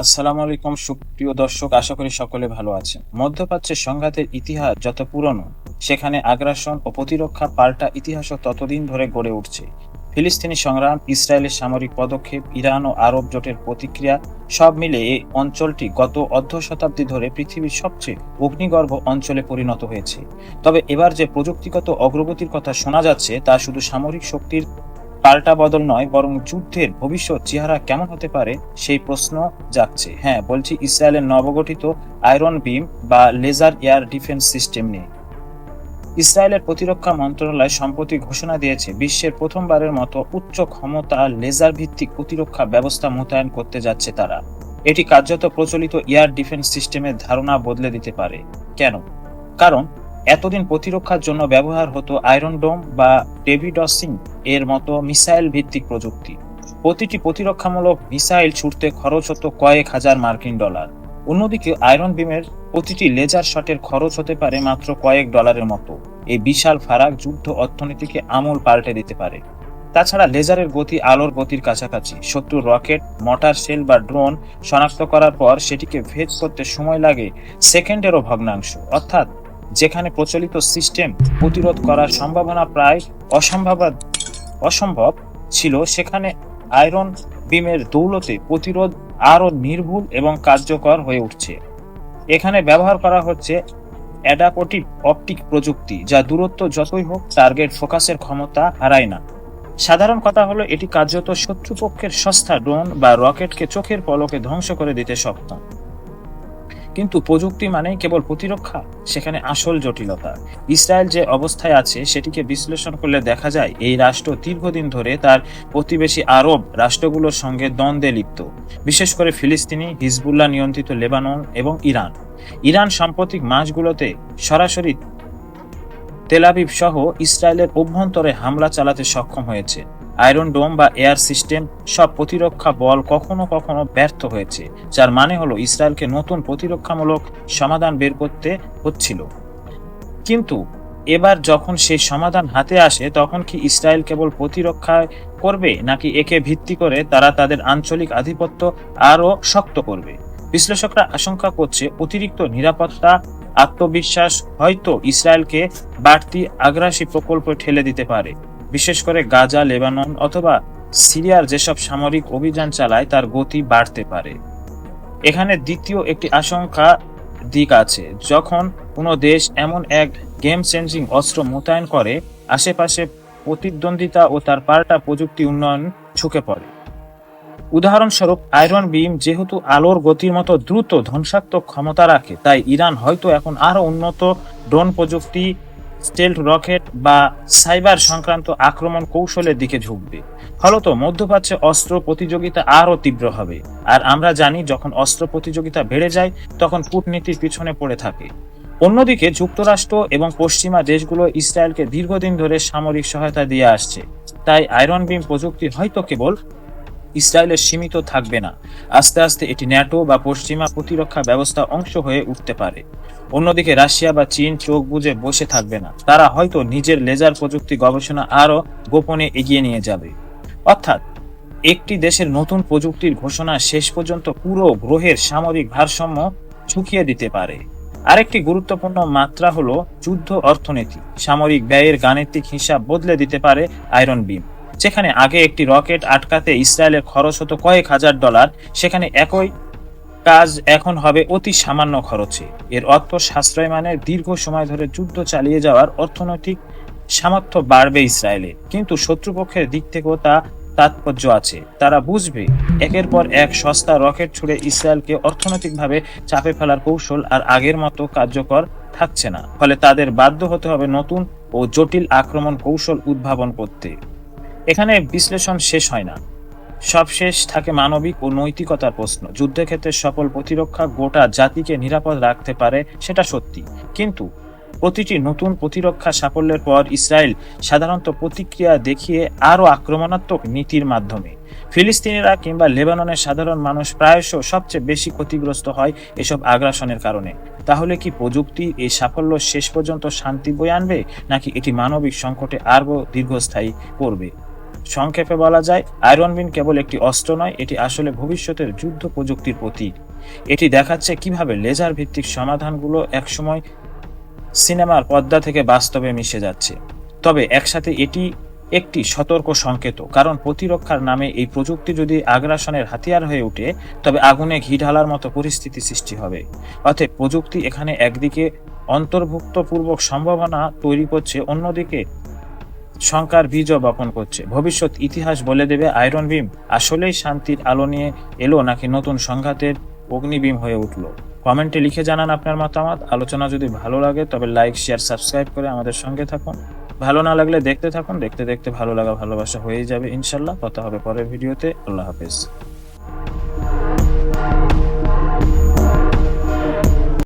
আসসালামু আলাইকুম সুপ্রিয় দর্শক, আশা করি সকলে ভালো আছেন। মধ্যপ্রাচ্যের সংঘাতের ইতিহাস যত পুরনো, সেখানে আগ্রাসন ও প্রতিরক্ষা পাল্টা ইতিহাসও ততদিন ধরে গড়ে উঠছে। ফিলিস্তিনি সংগ্রাম, ইসরায়েলের সামরিক পদক্ষেপ, ইরান ও আরব জোটের প্রতিক্রিয়া, সব মিলে এই অঞ্চলটি গত অর্ধ শতাব্দী ধরে পৃথিবীর সবচেয়ে অগ্নিগর্ভ অঞ্চলে পরিণত হয়েছে। তবে এবার যে প্রযুক্তিগত অগ্রগতির কথা শোনা যাচ্ছে, তা শুধু সামরিক শক্তির পাল্টা বদল নয়, বরং যুদ্ধের ভবিষ্যৎ চেহারা কেমন হতে পারে সেই প্রশ্ন জাগছে। হ্যাঁ বলছি ইসরায়েলের নবগঠিত আয়রন বিম বা লেজার এয়ার ডিফেন্স সিস্টেম নিয়ে। ইসরায়েলের প্রতিরক্ষা মন্ত্রণালয় সম্প্রতি ঘোষণা দিয়েছে, বিশ্বের প্রথমবারের মতো উচ্চ ক্ষমতা লেজার ভিত্তিক প্রতিরক্ষা ব্যবস্থা মোতায়েন করতে যাচ্ছে তারা। এটি কার্যত প্রচলিত এয়ার ডিফেন্স সিস্টেমের ধারণা বদলে দিতে পারে। কেন? কারণ, এতদিন প্রতিরক্ষার জন্য ব্যবহার হতো আয়রন ডোম বা ডেভিডসিং এর মতো মিসাইল ভিত্তিক প্রযুক্তি। প্রতিটি প্রতিরক্ষামূলক মিসাইল ছুটতে খরচ হতো কয়েক হাজার মার্কিন ডলার। অন্যদিকে আয়রন বিমের প্রতিটি লেজার শটের খরচ হতে পারে মাত্র কয়েক ডলারের মতো। এই বিশাল ফারাক যুদ্ধ অর্থনীতিকে আমূল পাল্টে দিতে পারে। তাছাড়া লেজারের গতি আলোর গতির কাছাকাছি। শত্রুর রকেট মটার শেল বা ড্রোন শনাক্ত করার পর সেটিকে ভেদ করতে সময় লাগে সেকেন্ডেরও ভগ্নাংশ। অর্থাৎ যেখানে প্রচলিত সিস্টেম প্রতিরোধ করার সম্ভাবনা প্রায় অসম্ভব অসম্ভব ছিল সেখানে আয়রন বিমের দৌলতে প্রতিরোধ আরও নির্ভুল এবং কার্যকর হয়ে উঠছে। এখানে ব্যবহার করা হচ্ছে অ্যাডাপটিভ অপটিক প্রযুক্তি, যা দূরত্ব যতই হোক টার্গেট ফোকাসের ক্ষমতা হারায় না। সাধারণ কথা হলো, এটি কার্যত শত্রুপক্ষের সস্তা ড্রোন বা রকেটকে চোখের পলকে ধ্বংস করে দিতে সক্ষম। কিন্তু প্রযুক্তি মানেই কেবল প্রতিরক্ষা, সেখানে আসল জটিলতা। ইসরায়েল যে অবস্থায় আছে, সেটিকে বিশ্লেষণ করলে দেখা যায়, এই রাষ্ট্র দীর্ঘদিন ধরে তার প্রতিবেশী আরব রাষ্ট্রগুলোর সঙ্গে দ্বন্দ্বে লিপ্ত, বিশেষ করে ফিলিস্তিনি, হিজবুল্লাহ নিয়ন্ত্রিত লেবানন এবং ইরান। ইরান সাম্প্রতিক মাসগুলোতে সরাসরি তেলাবিব সহ ইসরায়েলের অভ্যন্তরে হামলা চালাতে সক্ষম হয়েছে। আয়রন ডোম বা এয়ার সিস্টেম সব প্রতিরক্ষা বল কখনো কখনো ব্যর্থ হয়েছে, যার মানে হলো ইসরায়েলকে নতুন প্রতিরক্ষামূলক সমাধান বের করতে হচ্ছিল। কিন্তু এবার যখন সেই সমাধান হাতে আসে, তখন কি ইসরায়েল কেবল প্রতিরক্ষা করবে, নাকি একে ভিত্তি করে তারা তাদের আঞ্চলিক আধিপত্য আরও শক্ত করবে? বিশ্লেষকরা আশঙ্কা করছে, অতিরিক্ত নিরাপত্তা, আত্মবিশ্বাস হয়তো ইসরায়েলকে বাড়তি আগ্রাসী প্রকল্প ঠেলে দিতে পারে। বিশেষ করে গাজা, লেবানন অথবা সিরিয়ার যেসব সামরিক অভিযান চালায়, তার গতি বাড়তে পারে। এখানে দ্বিতীয় একটি আশঙ্কা দিক আছে, যখন কোনো দেশ এমন এক গেম চেঞ্জিং অস্ত্র মোতায়েন করে, আশেপাশে প্রতিদ্বন্দ্বিতা ও তার পাল্টা প্রযুক্তি উন্নয়ন ঝুঁকে পড়ে। উদাহরণস্বরূপ, আয়রন বিম যেহেতু আলোর গতির মতো দ্রুত ধ্বংসাত্মক ক্ষমতা রাখে, তাই ইরান হয়তো এখন আরও উন্নত ড্রোন প্রযুক্তি স্টেলথ রকেট বা সাইবার সংক্রান্ত আক্রমণ কৌশলের দিকে ঝুঁকবে। ফলত মধ্যপ্রাচ্যে অস্ত্র প্রতিযোগিতা আরও তীব্র হবে। আর আমরা জানি, যখন অস্ত্র প্রতিযোগিতা বেড়ে যায়, তখন কূটনীতির পিছনে পড়ে থাকে। অন্যদিকে, যুক্তরাষ্ট্র এবং পশ্চিমা দেশগুলো ইসরায়েলকে দীর্ঘদিন ধরে সামরিক সহায়তা দিয়ে আসছে। তাই আয়রন বিম প্রযুক্তি হয়তো কেবল ইসরায়েলের সীমিত থাকবে না। আস্তে আস্তে এটি ন্যাটো বা পশ্চিমা প্রতিরক্ষা ব্যবস্থা অংশ হয়ে উঠতে পারে। অন্যদিকে রাশিয়া বা চীন চোখ বুঝে বসে থাকবে না। তারা হয়তো নিজের লেজার প্রযুক্তি গবেষণা আরও গোপনে এগিয়ে নিয়ে যাবে। অর্থাৎ, একটি দেশের নতুন প্রযুক্তির ঘোষণা শেষ পর্যন্ত পুরো গ্রহের সামরিক ভারসাম্য ঝুঁকিয়ে দিতে পারে। আরেকটি গুরুত্বপূর্ণ মাত্রা হলো যুদ্ধ অর্থনীতি। সামরিক ব্যয়ের গাণিতিক হিসাব বদলে দিতে পারে আয়রন বিম। যেখানে আগে একটি রকেট আটকাতে ইসরায়েলের খরচ হতো কয়েক হাজার ডলার, সেখানে একই কাজ এখন হবে অতি সামান্য খরচে। এর অর্থ সাশ্রয় মানে দীর্ঘ সময় ধরে যুদ্ধ চালিয়ে যাওয়ার অর্থনৈতিক সামর্থ্য বাড়বে ইসরায়েলের কিন্তু শত্রুপক্ষের দিক থেকেও তা তাৎপর্য আছে। তারা বুঝবে, একের পর এক সস্তা রকেট ছুড়ে ইসরায়েলকে অর্থনৈতিকভাবে চাপে ফেলার কৌশল আর আগের মতো কার্যকর থাকছে না। ফলে তাদের বাধ্য হতে হবে নতুন ও জটিল আক্রমণ কৌশল উদ্ভাবন করতে। এখানে বিশ্লেষণ শেষ হয় না। সবশেষ থাকে মানবিক ও নৈতিকতার প্রশ্ন। যুদ্ধক্ষেত্রে সফল প্রতিরক্ষা গোটা জাতিকে নিরাপদ রাখতে পারে, সেটা সত্যি। কিন্তু প্রতিটি নতুন প্রতিরক্ষা সাফল্যের পর ইসরায়েল সাধারণত প্রতিক্রিয়া দেখিয়ে আরও আক্রমণাত্মক নীতির মাধ্যমে। ফিলিস্তিনিরা কিংবা লেবাননের সাধারণ মানুষ প্রায়শ সবচেয়ে বেশি ক্ষতিগ্রস্ত হয় এসব আগ্রাসনের কারণে। তাহলে কি প্রযুক্তি এই সাফল্য শেষ পর্যন্ত শান্তি বয়ে আনবে, নাকি এটি মানবিক সংকটে আরও দীর্ঘস্থায়ী করবে? সংক্ষেপে বলা যায় আয়রন বিন কেবল একটি অস্ত্র নয়, এটি আসলে ভবিষ্যতের যুদ্ধ প্রযুক্তির প্রতীক। এটি দেখাচ্ছে কীভাবে লেজার ভিত্তিক সমাধানগুলো একসময় সিনেমার পর্দা থেকে বাস্তবে মিশে যাচ্ছে। তবে একসাথে এটি একটি সতর্ক সংকেত কারণ প্রতিরক্ষার নামে এই প্রযুক্তি যদি আগ্রাসনের হাতিয়ার হয়ে ওঠে, তবে আগুনে ঘি ঢালার মতো পরিস্থিতি সৃষ্টি হবে। অতএব প্রযুক্তি এখানে একদিকে অন্তর্ভুক্তপূর্বক সম্ভাবনা তৈরি করছে, অন্যদিকে শঙ্কার বীজও বপন করছে। ভবিষ্যৎ ইতিহাস বলে দেবে আয়রন বিম। আসলেই শান্তির আলো নিয়ে এলো নাকি নতুন সংঘাতের অগ্নিবীম হয়ে উঠল? কমেন্টে লিখে জানান আপনার মতামত। আলোচনা যদি ভালো লাগে, তবে লাইক, শেয়ার, সাবস্ক্রাইব করে আমাদের সঙ্গে থাকুন। ভালো না লাগলে দেখতে থাকুন। দেখতে দেখতে ভালো লাগা, ভালোবাসা হয়েই যাবে ইনশাল্লাহ। কথা হবে পরের ভিডিওতে। আল্লাহ হাফেজ।